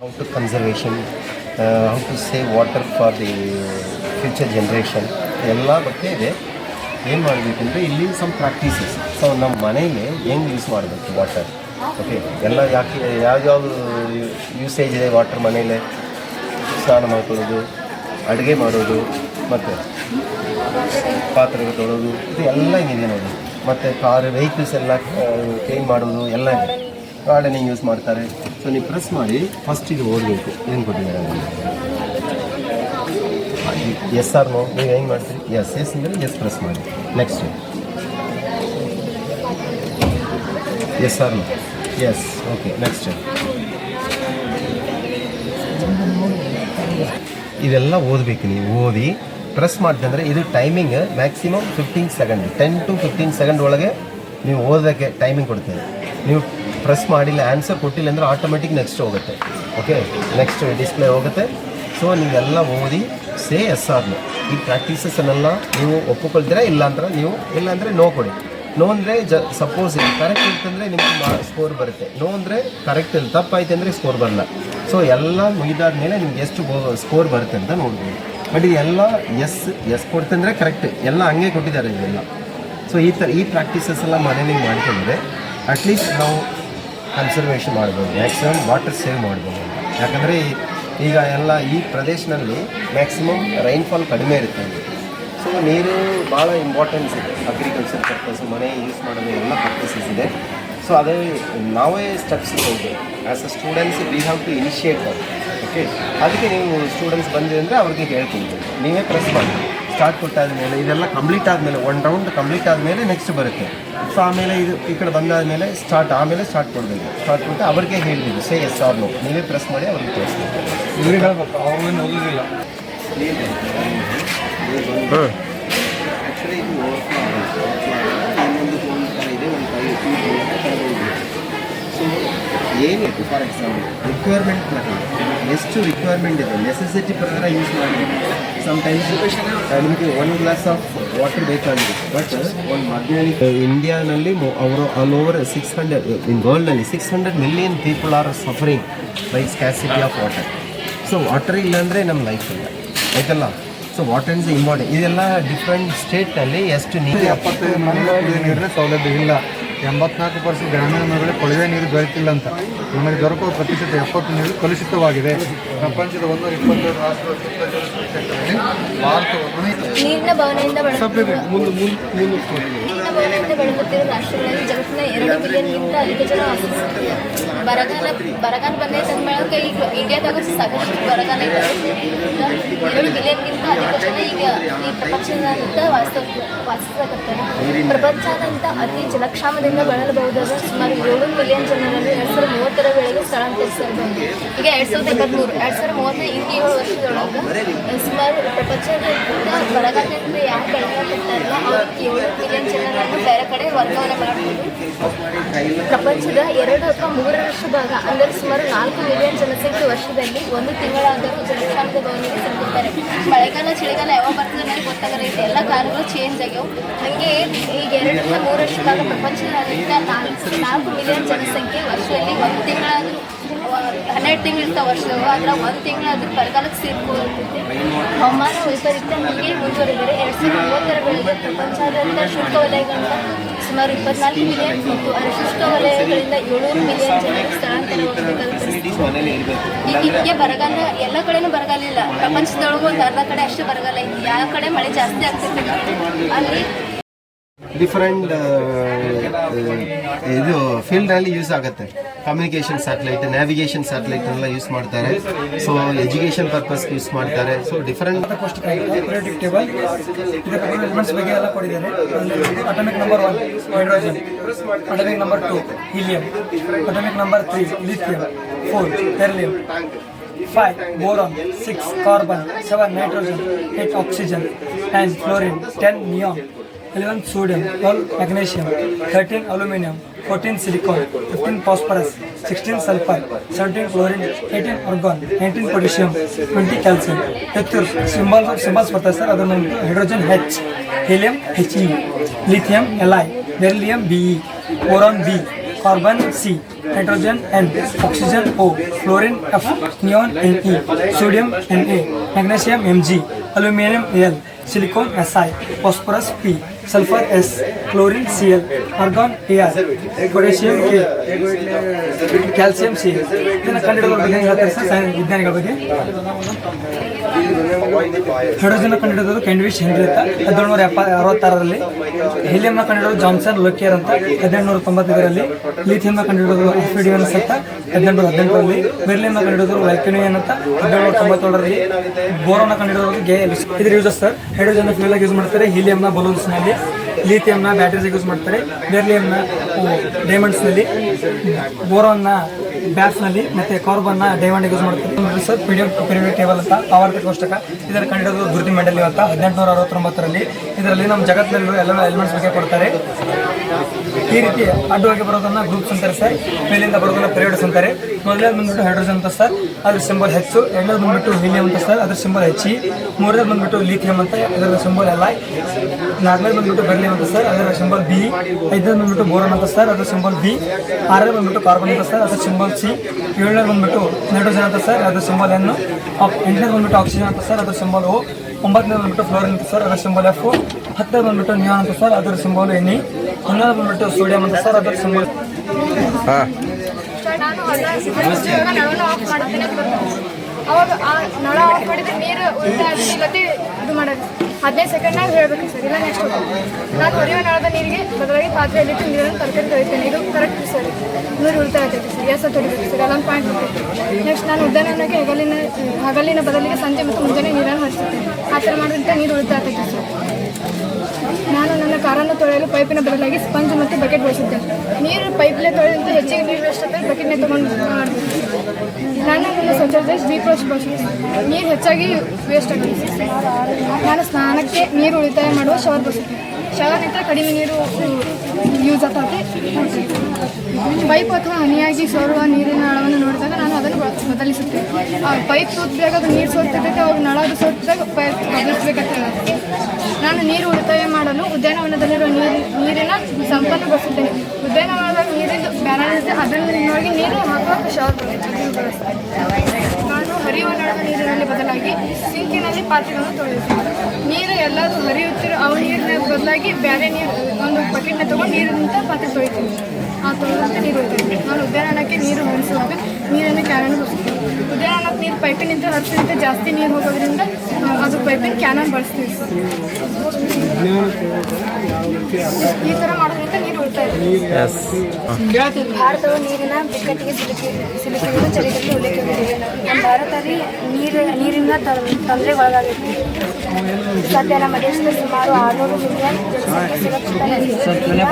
how to conservation, uh, how to save water for the future generation. ಎಲ್ಲ ಬಗ್ಗೆ ಇದೆ. ಏನು ಮಾಡಬೇಕಂದ್ರೆ ಇಲ್ಲಿ ಸಮ್ ಪ್ರಾಕ್ಟೀಸಸ್ ಸೊ ನಮ್ಮ ಮನೆಯಲ್ಲಿ ಹೆಂಗೆ ಯೂಸ್ ಮಾಡಬೇಕು ವಾಟರ್ ಓಕೆ ಎಲ್ಲ ಯಾಕೆ ಯಾವ್ಯಾವ ಯೂಸೇಜ್ ಇದೆ ವಾಟರ್ ಮನೇಲೆ? ಸ್ನಾನ ಮಾಡ್ಕೊಳ್ಳೋದು ಅಡುಗೆ ಮಾಡೋದು ಮತ್ತು ಪಾತ್ರೆಗಳು ತೊಳೋದು ಇದು ಎಲ್ಲ ಇದೆ ನೋಡಿ. ಮತ್ತು ಕಾರ್ ವೆಹಿಕಲ್ಸ್ ಎಲ್ಲ ಕ್ಲೀನ್ ಮಾಡೋದು ಎಲ್ಲ ಇದೆ. ಗಾರ್ಡನಿಂಗ್ ಯೂಸ್ ಮಾಡ್ತಾರೆ. ಸೊ ನೀವು ಪ್ರೆಸ್ ಮಾಡಿ ಫಸ್ಟ್ ಇದು ಓದಬೇಕು ಏನು ಕೊಟ್ಟಿದ್ದಾರೆ? ಎಸ್ ಆರ್ ನೋ ನೀವು ಹೆಂಗೆ ಮಾಡ್ತೀರಿ? ಎಸ್ ಎಸ್ ಅಂದರೆ ಎಸ್ ಪ್ರೆಸ್ ಮಾಡಿ. Next yes or no yes okay next ಇದೆಲ್ಲ ಓದಬೇಕು ನೀವು. ಓದಿ ಪ್ರೆಸ್ ಮಾಡ್ತಂದರೆ ಇದು timing maximum fifteen second ten to fifteen second ಒಳಗೆ ನೀವು ಓದೋಕ್ಕೆ ಟೈಮಿಂಗ್ ಕೊಡ್ತೀರಿ. ನೀವು ಪ್ರೆಸ್ ಮಾಡಿಲ್ಲ ಆನ್ಸರ್ ಕೊಟ್ಟಿಲ್ಲ ಅಂದರೆ ಆಟೋಮೆಟಿಕ್ ನೆಕ್ಸ್ಟ್ ಹೋಗುತ್ತೆ. ಓಕೆ ನೆಕ್ಸ್ಟ್ ಡಿಸ್ಪ್ಲೇ ಹೋಗುತ್ತೆ. ಸೊ ನೀವೆಲ್ಲ ಓದಿ ಸೇ ಎಸ್ ಆರ್ನು ಈ ಪ್ರಾಕ್ಟೀಸಸ್ಸನ್ನೆಲ್ಲ ನೀವು ಒಪ್ಪಿಕೊಳ್ತೀರಾ ಇಲ್ಲ ಅಂದ್ರೆ ನೀವು, ಇಲ್ಲ ಅಂದರೆ ನೋ ಕೊಡಿ. ನೋ ಅಂದರೆ ಜ ಸಪೋಸ್ ಕರೆಕ್ಟ್ ಇರ್ತಂದರೆ ನಿಮ್ಗೆ ಸ್ಕೋರ್ ಬರುತ್ತೆ. ನೋ ಅಂದರೆ ಕರೆಕ್ಟ್ ಇಲ್ಲ ತಪ್ಪಾಯ್ತು ಅಂದರೆ ಸ್ಕೋರ್ ಬರಲ್ಲ. ಸೊ ಎಲ್ಲ ಮುಗಿದಾದ ಮೇಲೆ ನಿಮ್ಗೆ ಎಷ್ಟು ಸ್ಕೋರ್ ಬರುತ್ತೆ ಅಂತ ನೋಡ್ಬೋದು. ಬಟ್ ಇದೆಲ್ಲ ಎಸ್ ಎಸ್ ಕೊಡ್ತಂದರೆ ಕರೆಕ್ಟ್ ಎಲ್ಲ ಹಂಗೆ ಕೊಟ್ಟಿದ್ದಾರೆ ಇದೆಲ್ಲ. ಸೊ ಈ ಥರ ಈ ಪ್ರಾಕ್ಟೀಸಸ್ ಎಲ್ಲ ಮನೇಲಿ ಮಾಡ್ಕೊಂಡ್ರೆ ಅಟ್ಲೀಸ್ಟ್ ನಾವು ಕನ್ಸರ್ವೇಷನ್ ಮಾಡ್ಬೋದು ಮ್ಯಾಕ್ಸಿಮಮ್ ವಾಟರ್ ಸೇವ್ ಮಾಡ್ಬೋದು. ಯಾಕಂದರೆ ಈಗ ಎಲ್ಲ ಈ ಪ್ರದೇಶದಲ್ಲಿ ಮ್ಯಾಕ್ಸಿಮಮ್ ರೈನ್ಫಾಲ್ ಕಡಿಮೆ ಇರುತ್ತೆ. ಸೊ ನೀರು ಭಾಳ ಇಂಪಾರ್ಟೆನ್ಸ್ ಇದೆ. ಅಗ್ರಿಕಲ್ಚರ್ ಪರ್ಪಸ್ ಮನೆ ಯೂಸ್ ಮಾಡೋದು ಎಲ್ಲ ಪರ್ಪಸಸ್ ಇದೆ. ಸೊ ಅದೇ ನಾವೇ ಸ್ಟೆಪ್ಸ್ ಹೋಗ್ಬೇಕು as a students we have to initiate okay ಅದಕ್ಕೆ ನೀವು ಸ್ಟೂಡೆಂಟ್ಸ್ ಬಂದಿದೆ ಅಂದರೆ ಅವ್ರಿಗೆ ಹೇಳ್ಕೊಳ್ಬೇಕು ನೀವೇ ಪ್ರೆಸ್ ಮಾಡಿ. ಸ್ಟಾರ್ಟ್ ಕೊಟ್ಟಾದ ಮೇಲೆ ಇದೆಲ್ಲ ಕಂಪ್ಲೀಟ್ ಆದಮೇಲೆ ಒನ್ ರೌಂಡ್ ಕಂಪ್ಲೀಟ್ ಆದಮೇಲೆ ನೆಕ್ಸ್ಟ್ ಬರುತ್ತೆ. ಸೊ ಆಮೇಲೆ ಇದು ಈ ಕಡೆ ಬಂದಾದಮೇಲೆ ಸ್ಟಾರ್ಟ್ ಆಮೇಲೆ ಸ್ಟಾರ್ಟ್ ಕೊಡಬೇಕು. ಸ್ಟಾರ್ಟ್ ಕೊಟ್ಟು ಅವ್ರಿಗೆ ಹೇಳ್ಬೇಕು ಸೇ ಎಸ್ ಆರ್ ನೋ ನೀವೇ ಪ್ರೆಸ್ ಮಾಡಿ ಅವ್ರಿಗೆ ತೋರಿಸ್ಬೇಕು. ಇವ್ರಿಗೆ ಹೇಳ್ಬೇಕು ಅವ್ರೇನು ಓದುದಿಲ್ಲ ಹಾಂ ಆ್ಯಕ್ಚುಲಿ ಇದು ಓವರ್ಫ್ಲೋ ಆಗುತ್ತೆ ಇನ್ನೊಂದು ಒಂದು ಥರ ಇದೆ ಒಂದು ಫೈವ್ ಸೊ ಏನಿತ್ತು ಫಾರ್ ಎಕ್ಸಾಂಪಲ್ ರಿಕ್ವೈರ್ಮೆಂಟ್ ಪ್ರಕಾರ. ಎಷ್ಟು ರಿಕ್ವೈರ್ಮೆಂಟ್ ಇದೆ? ನೆಸೆಸಿಟಿ ಪ್ರಕಾರ ಯೂಸ್ ಮಾಡಬೇಕು. ಸಮಟೈಮ್ಸ್ ನಿಮಗೆ ಒನ್ ಗ್ಲಾಸ್ ಆಫ್ ವಾಟರ್ ಬೇಕಾಗಿದೆ. ಬಟ್ ಒಂದು ಮಧ್ಯಾಹ್ನ ಇಂಡಿಯಾನಲ್ಲಿ ಅವರು all over six hundred in ವರ್ಲ್ಡ್ನಲ್ಲಿ six hundred million people are suffering by scarcity of water so water ಇಲ್ಲಾಂದರೆ ನಮ್ಮ ಲೈಫ್ ಇಲ್ಲ. ಆಯ್ತಲ್ಲ? ಸೊ ವಾಟರ್ ಇಸ್ ಇಂಪಾರ್ಟೆಂಟ್ ಇದೆಲ್ಲ ಡಿಫ್ರೆಂಟ್ ಸ್ಟೇಟಲ್ಲಿ ಎಷ್ಟು ನೀರು ಎಪ್ಪತ್ತೈದು ಮನೆಗಳಲ್ಲಿ ಸೌಲಭ್ಯ ಇಲ್ಲ. ಎಂಬತ್ನಾಲ್ಕು ಪರ್ಸೆಂಟ್ ಗ್ರಾಮೀಣ ಮನೆಗಳಲ್ಲಿ ಕೊಳವೆ ನೀರು ದೊರೆತಿಲ್ಲ ಅಂತ. ನಮಗೆ ದೊರಕುವ ಪ್ರತಿಶತ ಎಪ್ಪತ್ತು ನೀರು ಕಲುಷಿತವಾಗಿದೆ. ಪ್ರಪಂಚದ ಒಂದೂರ ಇಪ್ಪತ್ತೆರಡು ಭಾರತವನ್ನು ರಾಷ್ಟ್ರಗಳಲ್ಲಿ ಜಗತ್ತಿನ ಎರಡು ಬಿಲಿಯನ್ಗಿಂತ ಅಧಿಕ ಜನ ವಾಸಿಸುತ್ತಿದ್ದಾರೆ ಬರಗಾಲ ಬರಗಾಲ ಬಂದೈತೆ ಈಗ ಇಂಡಿಯಾದಾಗ ಸಾಕಷ್ಟು ಬರಗಾಲ ಇದೆ. ಎರಡು ಜನ ಈಗ ಈ ಪ್ರಪಂಚದಾದ್ಯಂತ ವಾಸ ವಾಸಿಸಕತ್ತಾರೆ ಪ್ರಪಂಚಾದ್ಯಂತ ಅತಿ ಜಲಕ್ಷಾಮದಿಂದ ಬಳಲಬಹುದಾದ ಸುಮಾರು ಏಳು ಮಿಲಿಯನ್ ಜನರಲ್ಲಿ ಎರಡ್ ಸಾವಿರದ ಮೂವತ್ತರ ವೇಳೆಗೆ ಸ್ಥಳಾಂತರಿಸಬಹುದು ಈಗ ಎರಡ್ ಸಾವಿರದ ಇಪ್ಪತ್ತ್ಮೂರು ಎರಡ್ ಸಾವಿರದ ಮೂವತ್ತ ಇಂದು ಏಳು ವರ್ಷದೊಳಗೆ ಸುಮಾರು ಪ್ರಪಂಚದಿಂದ ಬರಗಾಲದಿಂದ ಯಾರು ಬೆಳಗಾಕತ್ತಾರಲ್ಲ ಅವ್ರಿಗೆ ಏಳು ಮಿಲಿಯನ್ ಜನರನ್ನು ಬೇರೆ ಕಡೆ ವರ್ಗಾವಣೆ ಮಾಡಬಹುದು ಪ್ರಪಂಚದ ಎರಡು ಅಥವಾ ಮೂರರಷ್ಟು ಭಾಗ ಅಂದರೆ ಸುಮಾರು ನಾಲ್ಕು ಮಿಲಿಯನ್ ಜನಸಂಖ್ಯೆ ವರ್ಷದಲ್ಲಿ ಒಂದು ತಿಂಗಳಾದರೂ ಜಲಕ್ಷಾಮದ ಭವನಿಗೆ ತಲುಪುತ್ತಾರೆ ಮಳೆಗಾಲ ಚಳಿಗಾಲ ಯಾವಾಗ ಬರ್ತದೆ ಅನ್ನೋದು ಗೊತ್ತಾಗಲ್ಲ ಎಲ್ಲ ಕಾಲಗಳು ಚೇಂಜ್ ಆಗ್ಯಾವ ಹಾಗೆ ಈಗ ಎರಡರಿಂದ ಮೂರು ವರ್ಷದಾಗ ಪ್ರಪಂಚದಾದ್ಯಂತ ನಾಲ್ಕು ನಾಲ್ಕು ಮಿಲಿಯನ್ ಜನಸಂಖ್ಯೆ ವರ್ಷದಲ್ಲಿ ಒಂದು ತಿಂಗಳಾದರೂ ಹನ್ನೆರಡು ತಿಂಗಳು ಇರ್ತಾವೆ ವರ್ಷದವು. ಅದರ ಒಂದು ತಿಂಗಳಾದ್ರೂ ಬರಗಾಲಕ್ಕೆ ಸೇರ್ಕೊಳ್ಳುತ್ತೆ ಹವಾಮಾನ ವೈಪರೀತ್ಯ ಹೀಗೆ ಮುಂದುವರೆದರೆ ಎರಡು ಸಾವಿರದ ಮೂವತ್ತರ ವೇಳೆಗೆ ಪ್ರಪಂಚದಾದ್ಯಂತ ಶುಲ್ಕ ವಲಯಗಳಿಂದ ಸುಮಾರು ಇಪ್ಪತ್ನಾಲ್ಕು ಮಿಲಿಯನ್ ಮತ್ತು ಅಶುಷ್ಕ ವಲಯಗಳಿಂದ ಏಳ್ನೂರು ಮಿಲಿಯನ್ ಜನರು ಸ್ಥಳಾಂತರವಾಗಬೇಕಾದ ಬರಗಾಲ, ಎಲ್ಲ ಕಡೆನೂ ಬರಗಾಲಿಲ್ಲ ಪ್ರಪಂಚದೊಳಗೂ ಒಂದು ಅರ್ಧ ಕಡೆ ಅಷ್ಟೇ ಬರಗಾಲ ಐತಿ ಯಾವ ಕಡೆ ಮಳೆ ಜಾಸ್ತಿ ಆಗ್ತಿರ್ತದೆ ಅಲ್ಲಿ ಡಿಫರೆಂಟ್ ಇದು ಫೀಲ್ಡಲ್ಲಿ ಯೂಸ್ ಆಗುತ್ತೆ. ಕಮ್ಯುನಿಕೇಷನ್ ಸ್ಯಾಟಲೈಟ್ ನ್ಯಾವಿಗೇಷನ್ ಸ್ಯಾಟಲೈಟ್ ಎಲ್ಲ ಯೂಸ್ ಮಾಡ್ತಾರೆ. ಸೊ ಎಜುಕೇಷನ್ ಪರ್ಪಸ್ ಯೂಸ್ ಮಾಡ್ತಾರೆ. ಸೊ ಡಿಫ್ರೆಂಟ್ ಬಗ್ಗೆ ಎಲ್ಲ number one number two number three four five boron six carbon seven nitrogen eight oxygen and fluorine ten neon eleven sodium twelve magnesium thirteen aluminium fourteen silicon fifteen phosphorus sixteen sulphur seventeen chlorine eighteen argon nineteen potassium twenty calcium ಹೆಚ್ಚು symbol symbols ಬರ್ತದೆ sir ಅದನ್ನು hydrogen H helium H E lithium L I beryllium B E boron B carbon C hydrogen N oxygen O fluorine F neon N E sodium N A magnesium M G aluminium L silicon sulphur S chlorine C L argon calcium R potassium K calcium C ಇದನ್ನು ಕಂಡುಹಿಡಿದ ಬಗ್ಗೆ ಹೇಳ್ತಾರೆ sir? ವಿಜ್ಞಾನಿಗಳ ಬಗ್ಗೆ? Hydrogen ಕಂಡುಹಿಡಿದವರು ಕೆಂಡ್ವಿಶ್ ಹೆನ್ರಿತ ಹದಿನೇಳುನೂರ ಎಪ್ಪ ಅರವತ್ತಾರರಲ್ಲಿ. ಹೀಲಿಯಂನ ಕಂಡುಹಿಡಿದು Johnson ಲೊಕಿಯರ್ ಅಂತ. ಹದಿನೆಂಟುನೂರ ತೊಂಬತ್ತೈದರಲ್ಲಿ. ಲಿಥಿಯಂನ ಕಂಡುಹಿಡಿದವರು ಎಫ್ಪಿಡಿಯನ್ಸ್ ಅಂತ. ಹದಿನೆಂಟುನೂರ ಹದಿನೆಂಟರಲ್ಲಿ. ಬೆರ್ಲಿಯನ್ನ ಕಂಡುಹಿಡಿದವರು ಲೈಕ್ಯೂನಿಯನ್ ಅಂತ. ಹದಿನೇಳುನೂರ ತೊಂಬತ್ತೇಳರಲ್ಲಿ. ಬೋರೋನ ಕಂಡುಹಿಡಿದವರು ಗೆ ಇದ್ರ ಯೂಸಸ್ ಸರ್ ಹೈಡ್ರೋಜನ್ ಫ್ಯೂಲ್ ಆಗಿ ಯೂಸ್ ಮಾಡ್ತಾರೆ. ಹೀಲಿಯಂನ ಬಲೂನ್ಸ್ನಲ್ಲಿ ಲಿಥಿಯಂನ ಬ್ಯಾಟರೀಸ್ ಯೂಸ್ ಮಾಡ್ತಾರೆ. ಬೆರ್ಲಿಯಂನ ಡೈಮಂಡ್ಸ್ನಲ್ಲಿ ಬೋರೋನ್ನ ಬ್ಯಾಟ್ಸ್ನಲ್ಲಿ ಮತ್ತೆ ಕಾರ್ಬನ್ನ ಡೈಮಂಡ್ ಯೂಸ್ ಮಾಡ್ತಾರೆ. Sir P D F period table ಅಂತ ಆವರ್ತ ಕೋಷ್ಟಕ. ಇದರ ಕಂಡಿಡೋದು ಧೃತಿ ಮೆಂಡಲಿ ಅಂತ, ಹದಿನೆಂಟುನೂರ ಅರವತ್ತೊಂಬತ್ತರಲ್ಲಿ. ಇದರಲ್ಲಿ ನಮ್ಮ ಜಗತ್ತಿನಲ್ಲಿರುವ ಎಲ್ಲ ಎಲಿಮೆಂಟ್ಸ್ ಬಗ್ಗೆ ಕೊಡ್ತಾರೆ. ಈ ರೀತಿ ಅಡ್ಡವಾಗಿ ಬರೋದನ್ನ ಗ್ರೂಪ್ಸ್ ಅಂತಾರೆ ಸರ್ ಮೇಲಿಂದ ಬರೋದನ್ನ ಪೀರಿಯಡ್ಸ್ ಅಂತಾರೆ. ಮೊದಲೇ ಬಂದ್ಬಿಟ್ಟು ಹೈಡ್ರೋಜನ್ ಅಂತ ಸರ್ ಅದ್ರ ಸಿಂಬಲ್ ಹೆಚ್ಚು ಎರಡನೇ ಬಂದ್ಬಿಟ್ಟು ಹೀಲಿಯಂ ಅಂತ ಸರ್ ಅದ್ರ ಸಿಂಬಲ್ ಹೆಚ್ಚಿ ಮೂರನೇ ಬಂದ್ಬಿಟ್ಟು ಲಿಥಿಯಂ ಅಂತ ಅದರ ಸಿಂಬಲ್ ಎಲ್ಲ ನಾಲ್ಕನೇ ಬಂದ್ಬಿಟ್ಟು ಬೆರ್ಲಿಯಂ ಅಂತ ಸರ್ ಅದರ ಸಿಂಬಲ್ ಬಿ ಐದನೇ ಬಂದ್ಬಿಟ್ಟು ಬೋರನ್ ಅಂತ ಸರ್ ಅದ್ರ ಸಿಂಬಲ್ ಬಿ ಆರನೇ ಬಂದ್ಬಿಟ್ಟು ಕಾರ್ಬನ್ ಅಂತ ಸರ್ ಅದ್ರ ಸಿಂಬಲ್ ಸಿ ಏಳನೇ ಬಂದ್ಬಿಟ್ಟು ನೈಟ್ರೋಜನ್ ಅಂತ ಸರ್ ಅದ್ರ ಸಿಂಬಲ್ ಎನ್ ಎಂಟನೇ ಬಂದ್ಬಿಟ್ಟು ಆಕ್ಸಿಜನ್ ಅಂತ ಸರ್ ಅದ್ರ ಸಿಂಬಲ್ ಓ ಒಂಬತ್ತನೇ ಬಂದ್ಬಿಟ್ಟು ಫ್ಲೋರಿನ್ ಅಂತ ಸರ್ ಅದರ ಸಿಂಬಲ್ ಎಫ್ ಹತ್ತನೇ ಬಂದ್ಬಿಟ್ಟು ನಿಯಾನ್ ಅಂತ ಸರ್ ಅದರ ಸಿಂಬಲ್ ಎಣ್ಣೆ. ಹನ್ನೆರಡು ಬಂದ್ಬಿಟ್ಟು ಸೋಡಿಯಂ ಅಂತ ಸರ್ ಅದರ ಸಿಂಬಲ್ ನಾನು ನಳನ ಆಫ್ ಮಾಡ್ತೀನಿ ಅಂತ ಬರ್ತದೆ. ಅವಾಗ ಆ ನಳ ಆಫ್ ಮಾಡಿದ್ರೆ ನೀರು ಆಗತ್ತೆ ಇದು ಮಾಡೋದು. ಹದಿನೈದು ಸೆಕೆಂಡ್ನಾಗ ಹೇಳಬೇಕು ಸರ್ ಇಲ್ಲ ನೆಕ್ಸ್ಟ್ ನಾನು ಹೊರೆಯುವ ನಳದ ನೀರಿಗೆ ಬದಲಾಗಿ ಪಾತ್ರೆಯಲ್ಲಿ ನೀರನ್ನು ತರಕಾರಿ ತೊಳಿತೇನೆ ಇದು ಕರೆಕ್ಟ್ ಸರ್ ನೀರು ಉಳಿತಾಯ ಆಗ್ತೈತೆ ಸರ್ ಎಸ್ ತೊಳಿಬೇಕು ಸರ್ ಅಲ್ಲೊಂದು ಪಾಯಿಂಟ್ ಬರ್ತೈತೆ ನೆಕ್ಸ್ಟ್ ನಾನು ಹಗಲಿನ ಹಗಲಿನ ಬದಲಿಗೆ ಸಂಜೆ ಮತ್ತು ಮುಂಜಾನೆ ನೀರನ್ನು ಹರಿಸುತ್ತೇನೆ. ಆ ಥರ ಮಾಡಿದ್ರೆ ನೀರು ಉಳಿತಾಯ ಆಗ್ತೈತೆ ಸರ್. ನಾನು ನನ್ನ ಕಾರನ್ನು ತೊಳೆಯಲು ಪೈಪಿನ ಬದಲಾಗಿ ಸ್ಪಂಜ್ ಮತ್ತು ಬಕೆಟ್ ಬಳಸುತ್ತೇನೆ ನೀರು ಪೈಪ್ಲೆ ತೊಳೆದಂತೆ ಹೆಚ್ಚಿಗೆ ನೀರು ವೇಸ್ಟ್ ಬಕೆಟ್ನ ತೊಗೊಂಡು ನಾನು ನನ್ನ ಸ್ವಚ್ಛತೆ ಬಿ ಪ್ಲಸ್ ಬಳಸುತ್ತೇನೆ ನೀರು ಹೆಚ್ಚಾಗಿ ವೇಸ್ಟ್ ಆಗುತ್ತೆ ನಾನು ಸ್ನಾನಕ್ಕೆ ನೀರು ಉಳಿತಾಯ ಮಾಡುವ ಶವರ್ ಬಳಸುತ್ತೇನೆ ಶವರ್ ನಿಂತ ಕಡಿಮೆ ನೀರು ಯೂಸ್ ಆಗ್ತದೆ. ಪೈಪ್ ಅಥವಾ ಹನಿಯಾಗಿ ಸೋರುವ ನೀರಿನ ನಳವನ್ನು ನೋಡಿದಾಗ ನಾನು ಅದನ್ನು ಬದಲಿಸುತ್ತೇನೆ. ಪೈಪ್ ಸೋತಿದಾಗ ಅದು ನೀರು ಸೋತಿದ್ದಕ್ಕೆ ಅವಾಗ ನಳದು ಸೋತಿದಾಗ ಪೈಪ್ ಬದಲಿಸಬೇಕಾಗ್ತದೆ. ನಾನು ನೀರು ಉಳಿತಾಯ ಮಾಡಲು ಉದ್ಯಾನವನದಲ್ಲಿರುವ ನೀರು ನೀರಿನ ಸಂಪನ್ನಗೊಳಿಸುತ್ತೇನೆ ಬಳಸುತ್ತೇನೆ. ಉದ್ಯಾನವನದಾಗ ನೀರಿನ ಇರುತ್ತೆ ಅದನ್ನೊಳಗೆ ನೀರು ಹಾಕುವ ಶವರ್ ಹರಿಯುವ ನೀರಿನಲ್ಲಿ ಬದಲಾಗಿ ಸಿಂಕಿನಲ್ಲಿ ಪಾತ್ರೆಗಳನ್ನು ತೊಳೆಯುತ್ತೇನೆ ನೀರು ಎಲ್ಲರೂ ಹರಿಯುತ್ತಿರೋ ಆ ನೀರಿನ ಬದಲಾಗಿ ಬೇರೆ ನೀರು ಒಂದು ಬಕೆಟ್ನ ತೊಗೊಂಡು ನೀರಿನಿಂದ ಪಾತ್ರೆ ತೊಳಿತೀನಿ ಆ ತೊಳೆದಂತೆ ನೀರು ಉಳಿತೈತೆ ನಾನು ಉದ್ಯಾನಕ್ಕೆ ನೀರು ಹೊಂದಿಸುವಾಗ ನೀರನ್ನು ಕ್ಯಾನನ್ ಬಳಸ್ತೀವಿ ಉದ್ಯಾನಕ್ಕೆ ನೀರು ಪೈಪಿನಿಂದ ಹರಿಸಿದಂತೆ ಜಾಸ್ತಿ ನೀರು ಹೋಗೋದ್ರಿಂದ ಅದು ಪೈಪಿನ ಕ್ಯಾನನ್ ಬಳಸ್ತೀವಿ. ಈ ಥರ ಮಾಡೋದ್ರಿಂದ ನೀರು ಉಳಿತಾಯ ಭಾರತವು ನೀರಿನ ಬಿಕ್ಕಟ್ಟಿಗೆ ಸಿಲುಕಿ ಸಿಲುಕಿರುವುದು ಚಳಿಗಳಿಗೆ ಉಲ್ಲೇಖವಿದೆ ನಮ್ಮ ಭಾರತದಲ್ಲಿ ನೀರು ನೀರಿನ ತೊಂದರೆ ಒಳಗಾಗುತ್ತೆ ಸದ್ಯ ನಮ್ಮ ದೇಶದ ಸುಮಾರು ಆರುನೂರು ಮಿಲಿಯನ್ ಜನಸಂಖ್ಯೆ ಸುರಕ್ಷಿತ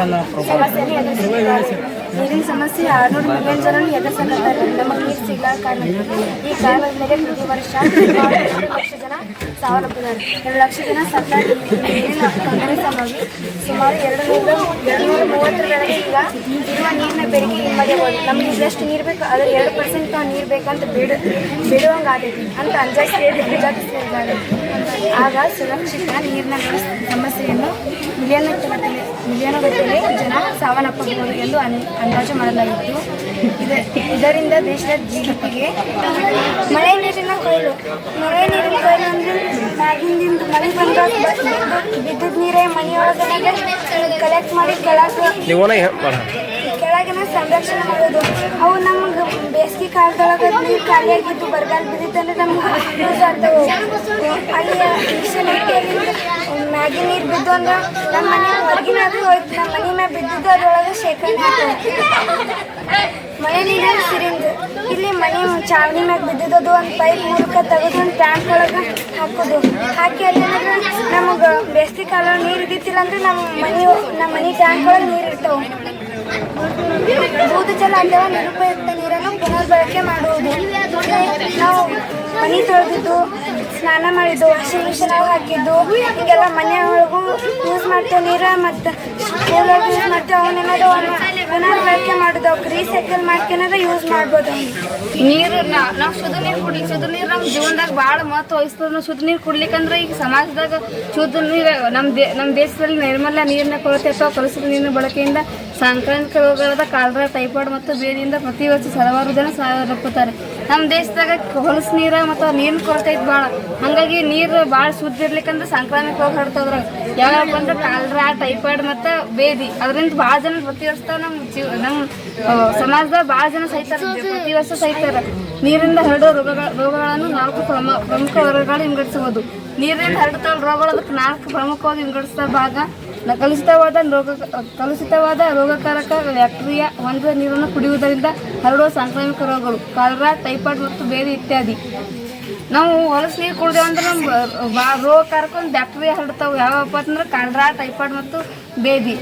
ಸಮಸ್ಯೆಯನ್ನು ಎದುರಿಸುತ್ತಿದ್ದಾರೆ ನೀರಿನ ಸಮಸ್ಯೆ ಆರುನೂರು ಮಿಲಿಯನ್ ಜನರು ಎದುರಿಸಲಿದ್ದಾರೆ. ನಮಗೆ ನೀರು ಸಿಗಲಾರ ಕಾರಣ ಈ ಕಾರಣದ ಮೇಲೆ ಪ್ರತಿ ವರ್ಷ ಲಕ್ಷ ಜನ ಸಾವನ್ನಪ್ಪಿದ್ದಾರೆ. ಎರಡು ಲಕ್ಷ ಜನ ಸತ್ತ ನೀರಿನ ತೊಂದರೆ ಸಲುವಾಗಿ ಸುಮಾರು ಎರಡು ನೂರ ಎರಡು ನೂರ ಮೂವತ್ತರವರೆಗೆ ಈಗ ಇರುವ ನೀರಿನ ಬೆಳಗ್ಗೆ ಹೋಗಿ ನಮ್ಗೆ ಇದಷ್ಟು ನೀರು ಬೇಕು ಅದ್ರ ಎರಡು ಪರ್ಸೆಂಟ್ ನೀರು ಬೇಕಂತ ಬಿಡ, ಬಿಡುವಂಗೆ ಆಗೈತಿ ಅಂತ ಅಂಜಾಕೆ ಆಗ ಸುರಕ್ಷಿತ ನೀರಿನ ಸಮಸ್ಯೆಯನ್ನು ಮಿಲಿಯನ್ ಮಿಲಿಯನ್ ಗಟ್ಟಲೆ ಜನ ಸಾವನ್ನಪ್ಪಬಹುದು ಎಂದು ಅನ್, ಅಂದಾಜು ಮಾಡಲಾಗಿತ್ತು. ಇದ, ಇದರಿಂದ ದೇಶದ ಜಿ ಡಿ ಪಿಗೆ ಮಳೆ ಕೊಯ್ಲು. ಮಳೆ ನೀರಿನ ಕೊಯ್ಲು ಅಂದರೆ ಮ್ಯಾಗಿಂದಿಂದ ಮಳೆ ಬಂದ ವಿದ್ಯುತ್ ನೀರೇ ಮನೆಯೊಳಗಡೆ ಕಲೆಕ್ಟ್ ಮಾಡಿ ಕೆಳಗೆ ಕೆಳಗಿನ ಸಂರಕ್ಷಣೆ ಮಾಡೋದು. ಅವು ನಮ್ಗೆ ಬೇಸಿಗೆ ಕಾಲದೊಳಗೆ ನೀರು ಖಾಲಿಯಾಗಿದ್ದು ಬರಗಾಲ ಬಿದ್ದಿತ್ತಂದ್ರೆ ನಮ್ಗೆ ಯೂಸ್ ಆಗ್ತವೆ. ಅಲ್ಲಿ ಮಿಷನಟ್ಟಿಯಲ್ಲಿ ಮ್ಯಾಗಿ ನೀರು ಬಿದ್ದು ಅಂದ್ರೆ ನಮ್ಮ ಮನೆ ಹೊರಗಿನಾದ್ರೂ ಹೋಯ್ತು. ನಮ್ಮ ಮನೆ ಮ್ಯಾಗ ಬಿದ್ದಿದ್ದು ಅದ್ರೊಳಗೆ ಶೇಖರಣೆ ಆಗ್ತವೆ ಮಳೆ ನೀರಿನ ಸಿರಿಂಜ್. ಇಲ್ಲಿ ಮನೆ ಚಾವಣಿ ಮ್ಯಾಗ ಬಿದ್ದಿದ್ದು ಒಂದು ಪೈಪ್ ಮೂಲಕ ತೆಗೆದು ಒಂದು ಟ್ಯಾಂಕ್ ಒಳಗೆ ಹಾಕೋದು. ಹಾಕಿ ಅದೇನಂದ್ರೆ ನಮಗೆ ಬೇಸಿಗೆ ಕಾಲ ನೀರು ಇದ್ದಿತ್ತಿಲ್ಲ ಅಂದ್ರೆ ನಮ್ಮ ಮನೆ ನಮ್ಮ ಮನೆ ಟ್ಯಾಂಕ್ ಒಳಗೆ ನೀರು ಇರ್ತಾವೆ. ಬೂದು ಜಲ ಅಥವಾ ನಿರುಪಯುಕ್ತ ನೀರನ್ನು ಪುನರ್ಬಳಕೆ ಮಾಡುವುದು. ನಾವು ಮನೆ ತೊಳೆದಿದ್ದು ಸ್ನಾನ ಮಾಡಿದ್ದು ವಾಷಿಂಗ್ ಮಿಷಿನ್ ಹಾಕಿದ್ದು ಹೀಗೆಲ್ಲ ಮನೆ ಒಳಗೂ ಯೂಸ್ ಮಾಡ್ತೇವೆ, ನೀರು ಮತ್ತು ಸ್ಕೂಲೊಳಗೆ ಯೂಸ್ ಮಾಡ್ತೇವೆ ಅವನ್ನೇನಾದ್ರು ಪುನರ್ ಬಳಕೆ ಮಾಡೋದು, ಅವ್ಕೆ ರೀಸೈಕಲ್ ಮಾಡ್ಕೊಂಡ್ರೆ ಯೂಸ್ ಮಾಡ್ಬೋದು ನೀರು ನಾವು ಶುದ್ಧ ನೀರು ಕುಡಿ, ಶುದ್ಧ ನೀರು ನಮ್ಮ ಜೀವನದಾಗ ಭಾಳ ಮಹತ್ವ ವಹಿಸ್ತದೆ. ಶುದ್ಧ ನೀರು ಕುಡ್ಲಿಕ್ಕಂದ್ರೆ ಈಗ ಸಮಾಜದಾಗ ಶುದ್ಧ ನೀರು ನಮ್ಮ ದೇ ನಮ್ಮ ದೇಶದಲ್ಲಿ ನೈರ್ಮಲ್ಯ ನೀರಿನ ಕೊರತೆ ಅಥವಾ ಕಲುಷಿತ ನೀರಿನ ಬಳಕೆಯಿಂದ ಸಾಂಕ್ರಾಮಿಕ ರೋಗಗಳಾದ ಕಾಲರ ಟೈಫಾಯ್ಡ್ ಮತ್ತು ಬೇರೆಯಿಂದ ಪ್ರತಿ ವರ್ಷ ಹಲವಾರು ಜನ ಸಾವನ್ನಪ್ಪುತ್ತಾರೆ ನಮ್ಮ ದೇಶದಾಗ ಹೊಲಸು ನೀರು ಮತ್ತು ನೀರಿನ ಕೊರತೆ ಐತೆ ಭಾಳ ಹಾಗಾಗಿ ನೀರು ಭಾಳ ಶುದ್ಧ ಇರ್ಲಿಕ್ಕಂದ್ರೆ ಸಾಂಕ್ರಾಮಿಕ ರೋಗ ಹರಡ್ತದ್ರ ಯಾವ್ಯಾವ ಅಂದ್ರೆ ಕಾಲರಾ, ಟೈಫಾಯ್ಡ್ ಮತ್ತು ಬೇದಿ. ಅದರಿಂದ ಭಾಳ ಜನ ಪ್ರತಿ ವರ್ಷ ನಮ್ಮ ಜೀವ ನಮ್ಮ ಸಮಾಜದಾಗ ಭಾಳ ಜನ ಸಹಿತಾರ ಪ್ರತಿ ವರ್ಷ ಸಹಿತಾರ. ನೀರಿಂದ ಹರಡೋ ರೋಗಗಳ ರೋಗಗಳನ್ನು ನಾಲ್ಕು ಪ್ರಮ, ಪ್ರಮುಖ ವರ್ಗಗಳು ವಿಂಗಡಿಸಬಹುದು ನೀರಿಂದ ಹರಡ್ತಾವ ರೋಗಗಳು ಅದಕ್ಕೆ ನಾಲ್ಕು ಪ್ರಮುಖವಾಗಿ ವಿಂಗಡಿಸಿದ ಭಾಗ ಕಲುಷಿತವಾದ ರೋಗ ಕಲುಷಿತವಾದ ರೋಗಕಾರಕ ಬ್ಯಾಕ್ಟೀರಿಯಾ ಹೊಂದಿದ ನೀರನ್ನು ಕುಡಿಯುವುದರಿಂದ ಹರಡುವ ಸಾಂಕ್ರಾಮಿಕ ರೋಗಗಳು, ಕಾಲರಾ, ಟೈಫಾಯ್ಡ್ ಮತ್ತು ಬೇರೆ ಇತ್ಯಾದಿ. ನಾವು ಹೊಲಸು ನೀರು ಕುಡ್ದೇವು ಅಂದ್ರೆ ನಮ್ಮ ಬಾ ರೋಗಕಾರಕ ಒಂದು ಬ್ಯಾಕ್ಟೀರಿಯಾ ಹರಡ್ತಾವೆ. ಯಾವಪ್ಪ ಅಂದ್ರೆ ಕಾಲ್ರಾ ಟೈಫಾಯ್ಡ್ ಮತ್ತು ಬೇದಿ.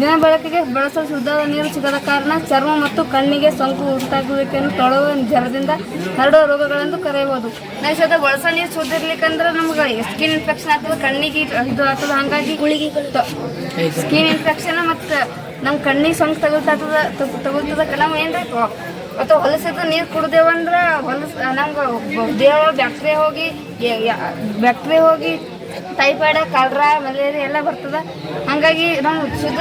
ದಿನ ಬೆಳಕಿಗೆ ಬಳಸಲು ಶುದ್ಧ ನೀರು ಸಿಗದ ಕಾರಣ ಚರ್ಮ ಮತ್ತು ಕಣ್ಣಿಗೆ ಸೋಂಕು ಉಂಟಾಗುವಿಕೆಯನ್ನು ತೊಳೆಯುವ ಜ್ವರದಿಂದ ಹರಡುವ ರೋಗಗಳೆಂದು ಕರೆಯಬಹುದು ನಾವು ಸದ ಬಳಸೋ ನೀರು ಶುದ್ಧ ಇರ್ಲಿಕ್ಕಂದ್ರೆ ನಮ್ಗೆ ಸ್ಕಿನ್ ಇನ್ಫೆಕ್ಷನ್ ಆಗ್ತದೆ ಕಣ್ಣಿಗೆ ಇದು ಆಗ್ತದೆ. ಹಾಗಾಗಿ ಗುಳಿಗೆ ಸ್ಕಿನ್ ಇನ್ಫೆಕ್ಷನ್ ಮತ್ತು ನಮ್ಮ ಕಣ್ಣಿಗೆ ಸೋಂಕು ತಗುಲ್ತದ ತಗುಲ್ತದ ನಾವು ಏನ್ರ ಮತ್ತು ಹೊಲಸಿದ ನೀರು ಕುಡ್ದೇವಂದ್ರೆ ಹೊಲಸ ನಮ್ಗೆ ದೇಹ ಬ್ಯಾಕ್ಟ್ರಿ ಹೋಗಿ ಬ್ಯಾಕ್ಟ್ರಿ ಹೋಗಿ ಟೈಫಾಯ್ಡ್ ಕಾಲ್ರಾ ಮಲೇರಿಯಾ ಎಲ್ಲ ಬರ್ತದೆ. ಹಾಗಾಗಿ ನಾವು ಶುದ್ಧ